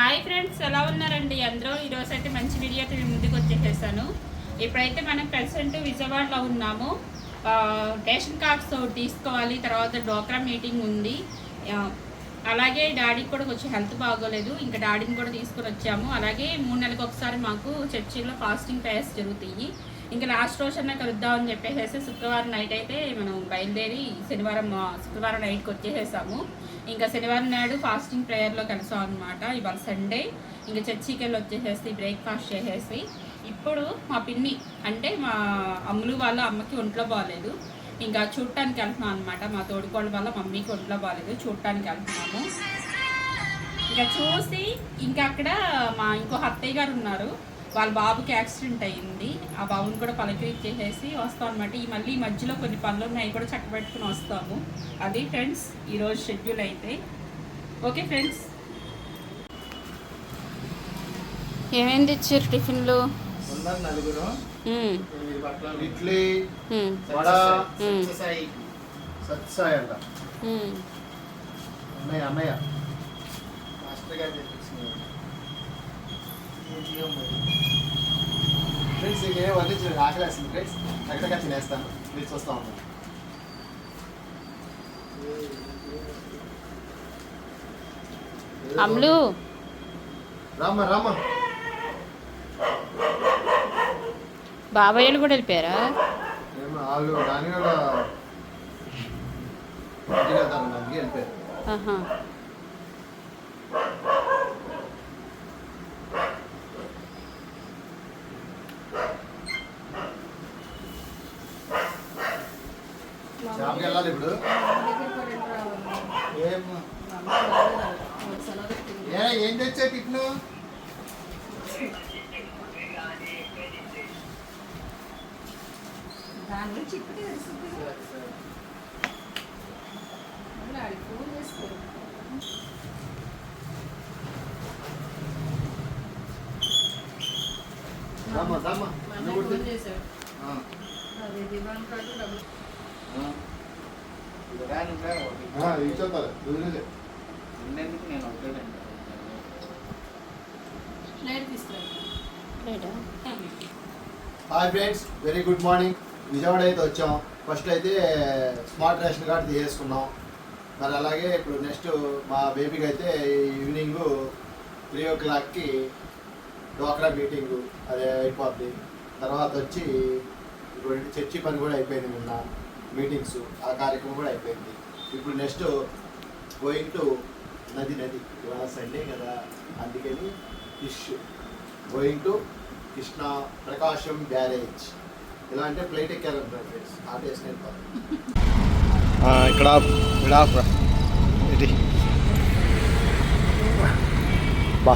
Hi friends ఎలా ఉన్నారండి? అందరూ ఈరోజు అయితే మంచి వీడియోతో మేము ముందుకు వచ్చేసేసాను. ఇప్పుడైతే మనం ప్రెసెంట్ విజయవాడలో ఉన్నాము. రేషన్ కార్డ్స్ ఒకటి తీసుకోవాలి తర్వాత డోక్రా మీటింగ్ ఉంది. అలాగే డాడీకి కూడా కొంచెం హెల్త్ బాగోలేదు ఇంకా డాడీని కూడా తీసుకొని వచ్చాము. అలాగే మూడు నెలలకు ఒకసారి మాకు చర్చిలో ఫాస్టింగ్ ప్రేయర్స్ జరుగుతాయి. ఇంకా లాస్ట్ కలుద్దాం కలుద్దామని చెప్పేసి శుక్రవారం నైట్ అయితే మనం బయలుదేరి శనివారం శుక్రవారం నైట్కి వచ్చేసేసాము. ఇంకా శనివారం నాడు ఫాస్టింగ్ ప్రేయర్లో కలిసాం అనమాట ఇవాళ సండే ఇంకా చర్చికి వెళ్ళి వచ్చేసేసి బ్రేక్ఫాస్ట్ చేసేసి ఇప్పుడు మా పిన్ని అంటే మా అమ్ములు వాళ్ళ అమ్మకి ఒంట్లో బాగాలేదు ఇంకా చూడటానికి వెళ్తున్నాం అనమాట మా తోడుకోళ్ళ వల్ల మమ్మీకి ఒంట్లో బాగాలేదు చూడటానికి వెళ్తున్నాము. ఇంకా చూసి ఇంకా అక్కడ మా ఇంకో అత్తయ్య గారు ఉన్నారు. వాళ్ళ బాబుకి యాక్సిడెంట్ అయ్యింది. ఆ బాబుని కూడా పలకరించేసేసి వస్తాం అనమాట ఈ మళ్ళీ ఈ మధ్యలో కొన్ని పనులు ఉన్నాయి. కూడా చక్కబెట్టుకుని వస్తాము. అది ఫ్రెండ్స్ ఈరోజు షెడ్యూల్ అయితే. Okay friends? ఏమేంది ఇచ్చారు టిఫిన్లు? ఇడ్లీ. వడ అంట. అన్నయ్య అన్నయ్య. మాస్టర్ గారు ఫ్రెండ్స్ ఇంకేం వడ్డించలేదు ఆకలి వేస్తుంది ఫ్రెండ్స్ చక్కగా తినేస్తాను. మీరు చూస్తా ఉంటాను అమ్ములు రామ్మ రామ్మ. బాబాయ్యలు కూడా వాళ్ళు వెళ్ళిపోయారు. షాప్కి వెళ్ళాలి ఇప్పుడు. ఏం? ఏ ఏం తెచ్చా టిఫిన్? దాని గురించి ఇప్పుడే తెలుస్తుంది ఫోన్ చేసుకోరు ఫోన్. చేశాడు. అది దివాన్ కార్డు డబ్బులు ఆ. ఆ, ఇచ్చేస్తారు వదిలేలే. ప్లేట్ తీసుకురా లేడా? Hi friends very good morning Vijayawada అయితే వచ్చాం. ఫస్ట్ అయితే స్మార్ట్ రేషన్ కార్డ్ తీసేసుకున్నాం. మరి అలాగే ఇప్పుడు నెక్స్ట్ మా బేబీకి అయితే ఈవినింగ్ త్రీ ఓ క్లాక్కి డోక్రా మీటింగ్ అదే అయిపోద్ది. తర్వాత వచ్చి ఇప్పుడు చర్చి పని కూడా అయిపోయింది నిన్న. మీటింగ్స్ ఆ కార్యక్రమం కూడా అయిపోయింది. ఇప్పుడు నెక్స్ట్ గోయింగ్ టు నది నది. ఇవాళ సండే కదా. అందుకని fish going to Krishna Prakasam barrage ఇలా అంటే ఫ్లైట్ ఎక్కాలంటారు ఫ్రెండ్స్ ఆ వేసుకుని ఇక్కడ ఇక్కడ ఇది. బా.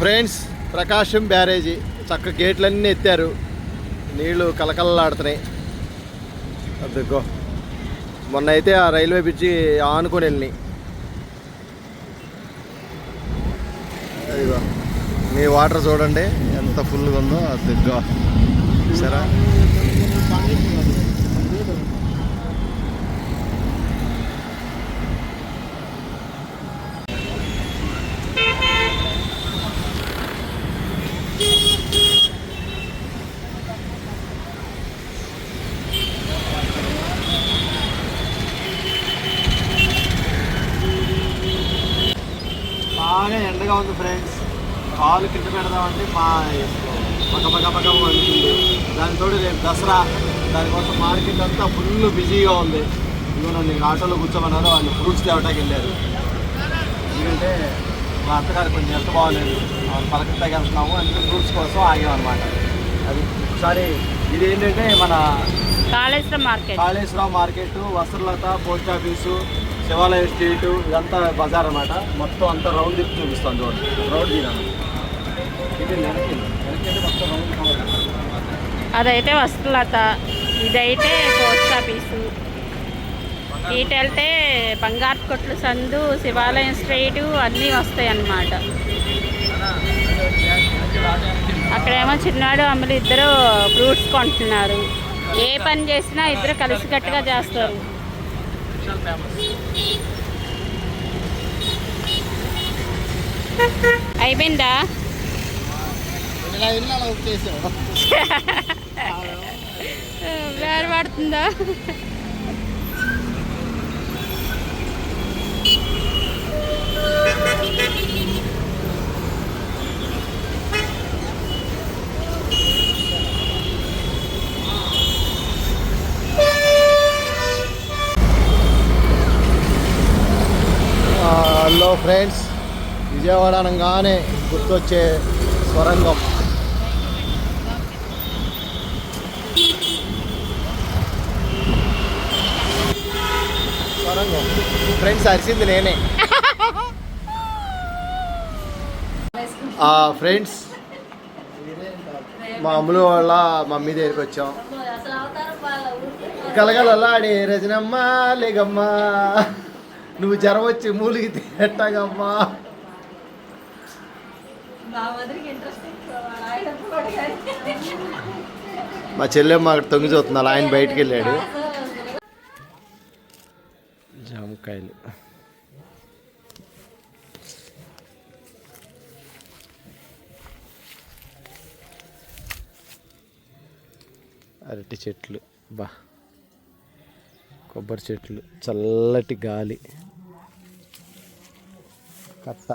ఫ్రెండ్స్ ప్రకాశం బ్యారేజీ చక్క గేట్లన్నీ ఎత్తారు. నీళ్ళు కలకలలాడుతున్నాయి అదిగో. మొన్న అయితే ఆ రైల్వే బ్రిడ్జి ఆనుకొని వెళ్ళినాయి. అదిగో. మీ వాటర్ చూడండి ఎంత ఫుల్గా ఉందో. అదిగో. సరే బాగా ఎండగా ఉంది ఫ్రెండ్స్ కాలు కింద పెడదామంటే మా పక్క పక్క పక్క వండుతుంది దానితో రేపు దసరా దానికోసం మార్కెట్ అంతా ఫుల్ బిజీగా ఉంది ఇదిగో నన్ను ఆటోలో కూర్చోమన్నారు వాళ్ళు ఫ్రూట్స్ తేవటానికి వెళ్ళారు ఎందుకంటే మా అత్తగారు కొంచెం ఎంత బాగోలేదు వాళ్ళు పలకట్టాకి వెళ్తున్నాము అందుకే ఫ్రూట్స్ కోసం ఆగామన్నమాట అది ఒకసారి ఇది ఏంటంటే మన Kaleswaram market. Kaleswaram market Vastralatha post office Shivalaya street ఇదంతా బజార్ అన్నమాట. మొత్తం అంతా రౌండ్ తిప్పి చూపిస్తాను చూడండి. రౌండ్ తీరాను అదైతే వస్తులత. ఇదైతే పోస్ట్ ఆఫీసు. ఇటు వెళ్తే బంగారు కొట్లు సందు శివాలయం స్ట్రీట్ అన్నీ వస్తాయి అన్నమాట అక్కడేమో చిన్నాడు అమ్మలు ఇద్దరు ఫ్రూట్స్ కొంటున్నారు. ఏ పని చేసినా ఇద్దరు కలిసికట్టుగా చేస్తారు. అయిపోయిందా? అలా వేరు పడుతుందా హలో ఫ్రెండ్స్ విజయవాడ అనగానే గుర్తొచ్చే స్వరంగం స్వరంగం ఫ్రెండ్స్ అరిసింది నేనే. ఫ్రెండ్స్ మా అమ్ములు వాళ్ళ మమ్మీ దగ్గరికి వచ్చాం. కలగలలాడే రజనమ్మ లేగమ్మా నువ్వు జ్వరం వచ్చి మూలిగి ఎట్టాగమ్మా? మా చెల్లెమ్మ అక్కడ తొంగి చూస్తున్నారు ఆయన బయటికి వెళ్ళాడు. జామకాయలు అరటి చెట్లు బా. కొబ్బరి చెట్లు చల్లటి గాలి. కట్ట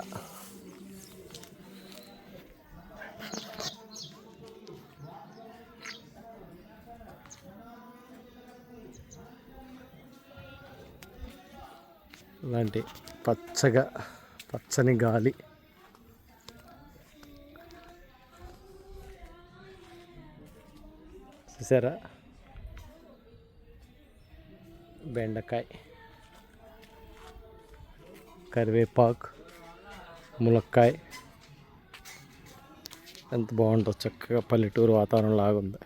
ఇలాంటి పచ్చగా పచ్చని గాలి. చూసారా? బెండకాయ కరివేపాకు ములక్కాయ. ఎంత బాగుంటుంది చక్కగా పల్లెటూరు వాతావరణం లాగుంది.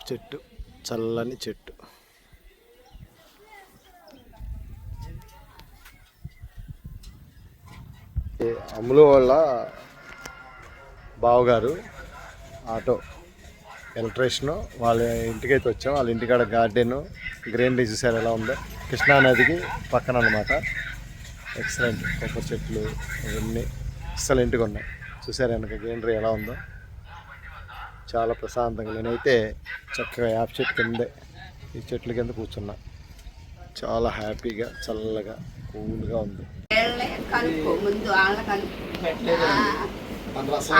వేప చెట్టు చల్లని చెట్టు. అమ్ములు వాళ్ళ బావగారు ఆటో ఎలక్ట్రీషియన్ వాళ్ళ ఇంటికైతే వచ్చాం. వాళ్ళ ఇంటికాడ గార్డెను గ్రీనరీ చూసారు ఎలా ఉందో. కృష్ణా నదికి పక్కన అనమాట ఎక్సలెంట్ కొబ్బరి చెట్లు ఇవన్నీ ఎక్సలెంట్గా ఉన్నాయి. చూసారు వెనక గ్రీనరీ ఎలా ఉందో. చాలా ప్రశాంతంగా నేనైతే చక్కగా యాప చెట్టు కిందే ఈ చెట్ల కింద కూర్చున్నా. చాలా హ్యాపీగా చల్లగా కూల్గా ఉంది.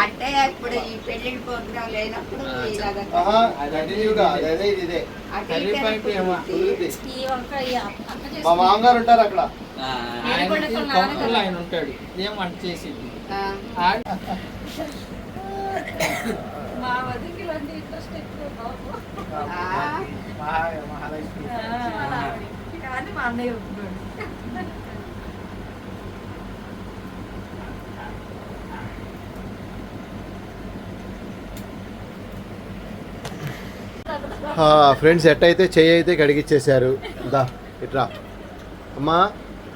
అంటే ఇప్పుడు ఈ పెళ్ళి ప్రోగ్రాం లేనప్పుడు చేసి మా మామగారు ఉంటారు అక్కడ. ఆయన ఉంటాడు. ఏం వంట చేసింది. ఆ, మా వదికి ఇవన్నీ ఇంట్రెస్ట్ ఎక్కువ బాబు. ఆ, కానీ మా అన్నయ్య ఉంటున్నాడు ఫ్రెండ్స్ ఎట్టయితే చెయ్యి అయితే కడిగిచ్చేశారు. దా ఇట్రా. అమ్మా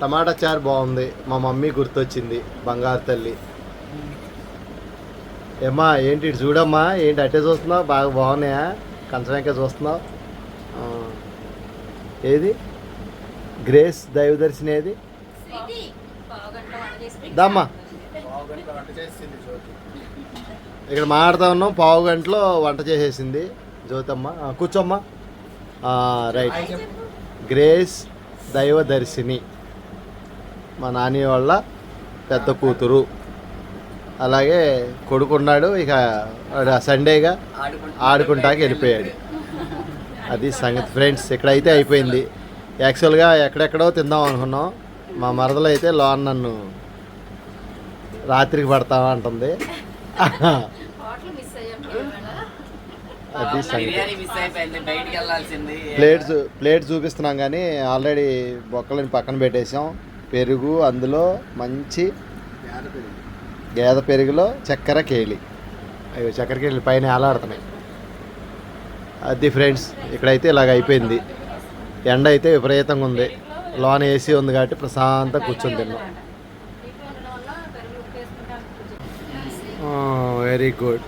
టమాటా చారు బాగుంది. మా మమ్మీ గుర్తొచ్చింది బంగారు తల్లి. ఏమ్మా ఏంటి ఇటు చూడమ్మా ఏంటి అట్టే చూస్తున్నావు? బాగా బాగున్నాయా? కంచంక చూస్తున్నావు? ఆ. ఏది? గ్రేస్ దైవదర్శిని ఏది? దమ్మా. ఇక్కడ మాట్లాడుతా ఉన్నాం పావు గంటలో వంట చేసేసింది జ్యోతమ్మ. కూర్చోమ్మా. ఆ, రైట్. గ్రేస్ దైవదర్శిని మా నాని వాళ్ళ పెద్ద కూతురు. అలాగే కొడుకున్నాడు ఇక వాడు సండేగా ఆడుకుంటాకి వెళ్ళిపోయాడు. అది సంగతి ఫ్రెండ్స్ ఇక్కడైతే అయిపోయింది. యాక్చువల్గా ఎక్కడెక్కడో తిందాం అనుకున్నాం. మా మరదలు అయితే లోన్ నన్ను రాత్రికి పడతావా అంటుంది. అది ప్లేట్ చూ- ప్లేట్ చూపిస్తున్నాం కానీ ఆల్రెడీ బొక్కలని పక్కన పెట్టేసాం పెరుగు అందులో మంచి గేదె పెరుగులో చక్కెర కేళి అయ్యో చక్కెర కేళి పైన ఆలాడుతున్నాయి. అది ఫ్రెండ్స్ ఇక్కడైతే ఇలాగ అయిపోయింది. ఎండ అయితే విపరీతంగా ఉంది. లోన ఏసీ ఉంది కాబట్టి ప్రశాంతంగా కూర్చొని తిన్నాం. Very good.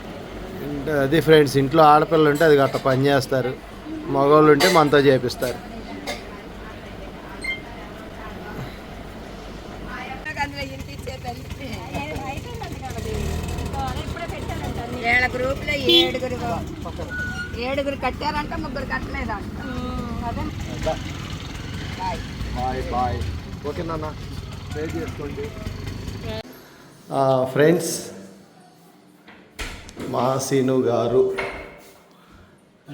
అది ఫ్రెండ్స్ ఇంట్లో ఆడపిల్లలు ఉంటే అది గట్ట పని చేస్తారు. మగవాళ్ళు ఉంటే మనతో చేపిస్తారు అందులో ఇంటి ఏళ్ళ గ్రూప్లో ఏడుగురు ఏడుగురు కట్టారంట ముగ్గురు కట్టలేదంట. బాయ్. బాయ్. బాయ్ ఓకేనా పే చేసుకోండి. ఫ్రెండ్స్ మా సీను గారు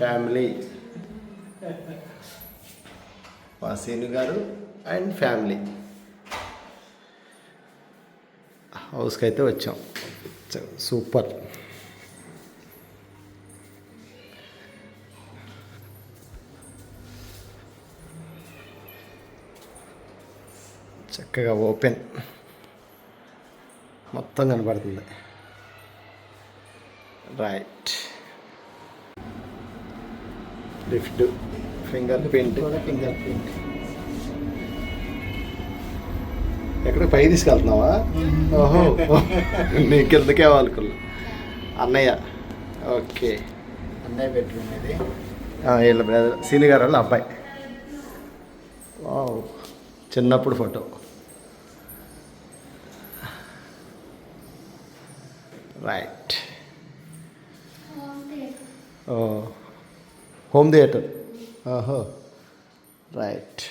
ఫ్యామిలీ. మా సీను గారు అండ్ ఫ్యామిలీ. హౌస్కి అయితే వచ్చాం. సూపర్. చక్కగా ఓపెన్. మొత్తం కనపడుతుంది right. Lift fingerprint. Finger print. ఎక్కడ పై తీసుకెళ్తున్నావా? ఓహో. నీ కిందకే వాళ్ళకున్నా అన్నయ్య. ఓకే. అన్నయ్య బెడ్రూమ్ ఇది. వీళ్ళ బ్రదర్ సీని గారు వాళ్ళ అబ్బాయి. చిన్నప్పుడు ఫోటో. రైట్ ఓ హోమ్ థియేటర్ ఓహో రైట్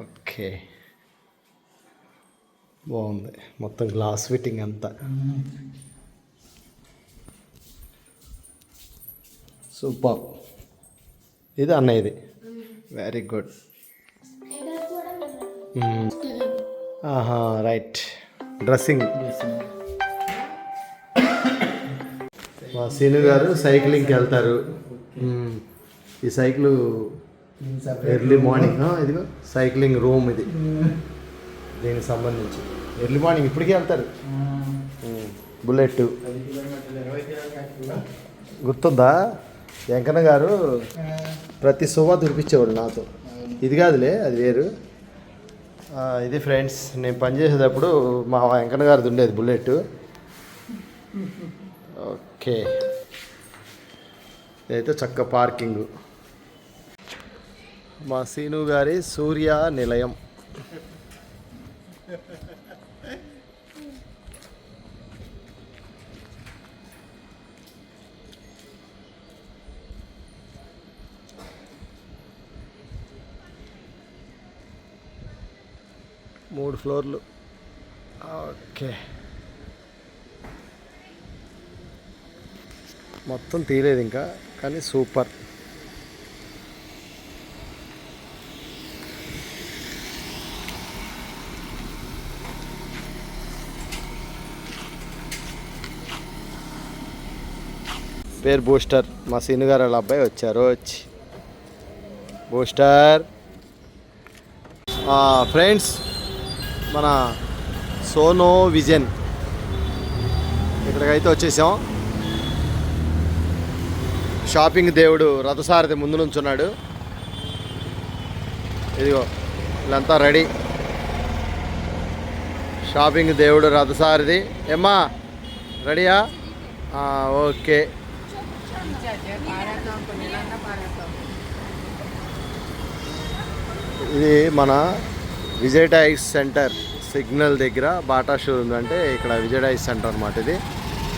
ఓకే బాగుంది. మొత్తం గ్లాస్ ఫిట్టింగ్ అంతా. సూపర్ ఇది అన్న ఇది వెరీ గుడ్ ఆహా రైట్ డ్రెస్సింగ్ మా సీను గారు సైక్లింగ్కి వెళ్తారు. ఈ సైకిల్ ఎర్లీ మార్నింగ్ ఇదిగో సైక్లింగ్ రూమ్ ఇది. దీనికి సంబంధించి. ఎర్లీ మార్నింగ్ ఇప్పటికే వెళ్తారు. బుల్లెట్ గుర్తుందా వెంకన్న గారు ప్రతి శుభ తుడిపించేవాడు నాతో. ఇది కాదులే అది వేరు. ఇది ఫ్రెండ్స్ నేను పనిచేసేటప్పుడు మా వెంకన్న గారిది ఉండేది బుల్లెట్ ఓకే. ఇదైతే చక్క పార్కింగ్. మా సీను గారి సూర్య నిలయం. మూడు ఫ్లోర్లు. ఓకే. మొత్తం తీయలేదు ఇంకా కానీ సూపర్. పేరు బూస్టర్. మా సీనుగారు వాళ్ళ అబ్బాయి వచ్చారు. వచ్చి. బూస్టర్. ఫ్రెండ్స్ మన సోనో విజన్. ఇక్కడికైతే వచ్చేసాం. షాపింగ్ దేవుడు రథసారథి ముందు నుంచున్నాడు. ఇదిగో వీళ్ళంతా రెడీ. షాపింగ్ దేవుడు రథసారథి. ఏమ్మా రెడీయా? ఓకే. ఇది మన విజయ్ టైస్ సెంటర్ సిగ్నల్ దగ్గర బాటా షో ఉందంటే ఇక్కడ విజయ్ టైస్ సెంటర్ అనమాట ఇది.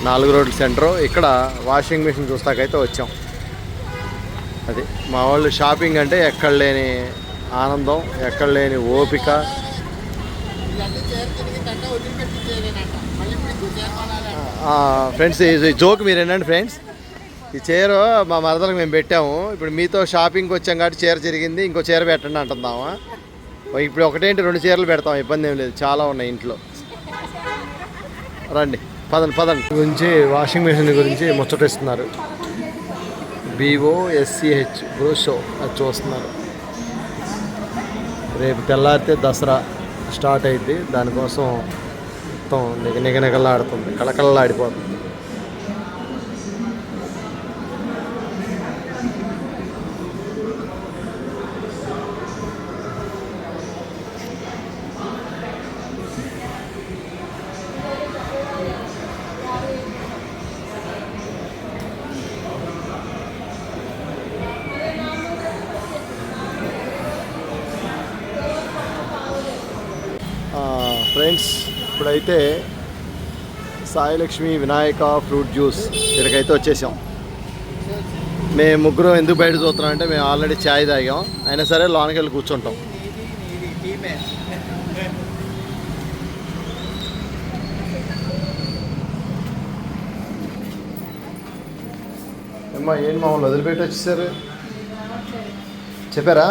నాలుగు రోడ్ల సెంటర్. ఇక్కడ వాషింగ్ మిషన్ చూస్తాకైతే వచ్చాం. అది మా వాళ్ళు షాపింగ్ అంటే ఎక్కడ లేని ఆనందం ఎక్కడ లేని ఓపిక. ఫ్రెండ్స్ ఈ జోక్ మీరు ఏంటండి ఫ్రెండ్స్? ఈ చీర మా మరదలకు మేము పెట్టాము. ఇప్పుడు మీతో షాపింగ్కి వచ్చాం కాబట్టి చీర జరిగింది ఇంకో చీర పెట్టండి అంటుందామా ఇప్పుడు ఒకటేంటి రెండు చీరలు పెడతాం ఇబ్బంది ఏం లేదు. చాలా ఉన్నాయి ఇంట్లో. రండి పదండి పదండి. గురించి వాషింగ్ మిషన్ గురించి ముచ్చటిస్తున్నారు. బీఓ ఎస్సిహెచ్ బ్రూషో అది చూస్తున్నారు. రేపు తెల్లారితే దసరా స్టార్ట్ అయింది దానికోసం మొత్తం నిగ నిగ కళకళలాడిపోతుంది. ఫ్రెండ్స్ ఇప్పుడైతే సాయిలక్ష్మి వినాయక ఫ్రూట్ జ్యూస్ ఇక్కడికైతే వచ్చేసాం. మేము ముగ్గురం ఎందుకు బయట చూస్తున్నాం అంటే మేము ఆల్రెడీ ఛాయ్ తాగాం. అయినా సరే లోనకి వెళ్ళి కూర్చుంటాం. అమ్మా ఏంటి మమ్మల్ని వదిలిపెట్టి వచ్చేసారు? చెప్పారా?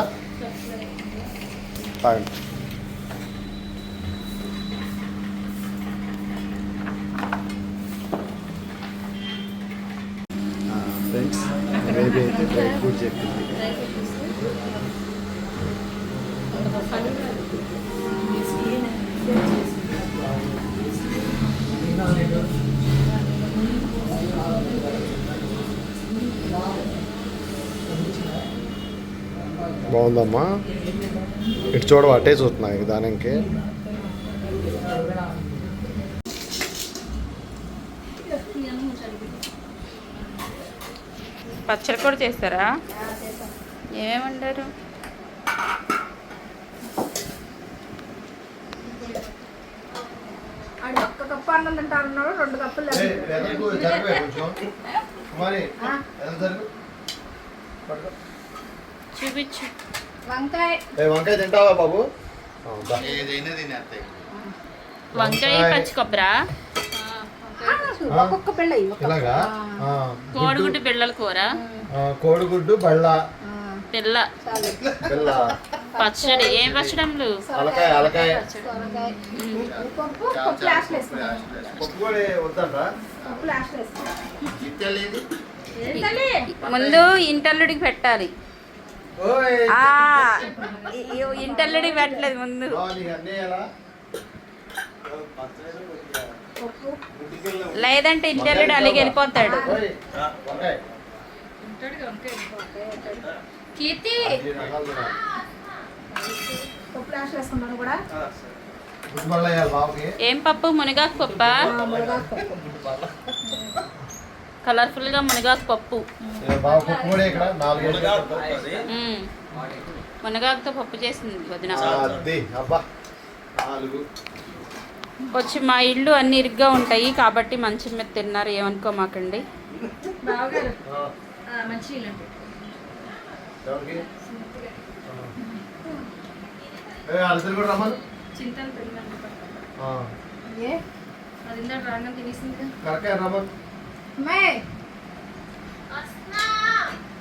తాగండి. బేబీ అయితే డ్రై ఫ్రూట్ చెప్పింది బాగుందమ్మా? ఇటు చూడవు అటే చూస్తున్నా ఇక దానికి. పచ్చడి కూడా చేస్తారా? ఏమేమి వండారు ఒక్క కప్పు అన్నం తింటారన్నాడు రెండు కప్పులు. చూపించు. వంకాయ. వంకాయ తింటావా బాబు? వంకాయ. పచ్చి కొబ్బరా? ఒక్కొక్క. ఇలాగా? కోడిగుడ్డు పిల్లల కూర. కోడిగుడ్డు బళ్ళ పిల్ల పచ్చడి ఏం పచ్చడములు అలకాయ అలకాయ. ముందు ఇంటల్లుడికి పెట్టాలి. ఇంటల్లుడికి పెట్టలేదు ముందు. లేదంటే ఇంటల్లుడు అలాగే వెళ్ళిపోతాడు. కీర్తి. ఏం పప్పు? మునగాకు పప్ప? ఆ, మునగాకు పప్పు. కలర్ఫుల్గా మునగాకు పప్పు. మునగాకుతో పప్పు చేసింది వదిన. అది అబ్బా. నాలుగు. వచ్చి మా ఇల్లు అన్ని ఇరుగ్గా ఉంటాయి కాబట్టి మంచం మీద తిన్నారు ఏమనుకోమాకండి.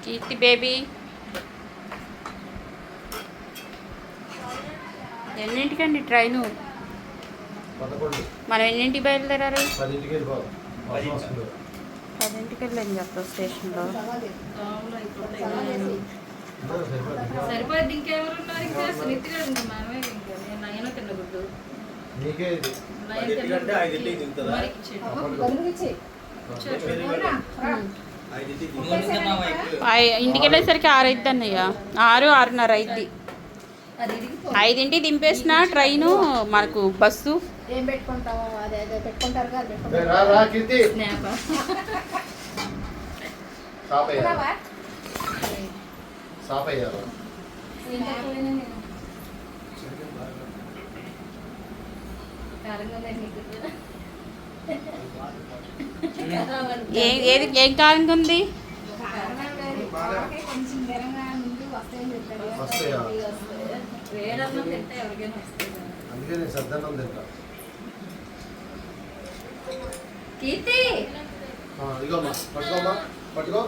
కీర్తి బేబీ. ఎన్నింటికండి ట్రైను? మనం ఎన్నింటికి బయలుదేరారు? పదింటికి వెళ్ళాం చెప్తా స్టేషన్లో. సరిపోద్ది. ఇంకెవరున్నారు? ఇంకా సునీత గారు ఇంకా మనమే ఇంకా. నేను తినకూడదు. ఇంటికి వెళ్ళేసరికి ఆరు అయిద్ది అన్నయ్య. ఆరు ఆరున్నర అయిద్ది ఐదింటికి దింపేసిన ట్రైను మనకు బస్సు. ఏం పెట్టుకుంటావు? అదే అదే పెట్టుకుంటారు కదా ఏది ఏం కారంగా ఉంది? అందుకే నేను సద్దన్నం తింటా. ఇదిగోమ్మా పట్టుకోమ్మా పట్టుకో.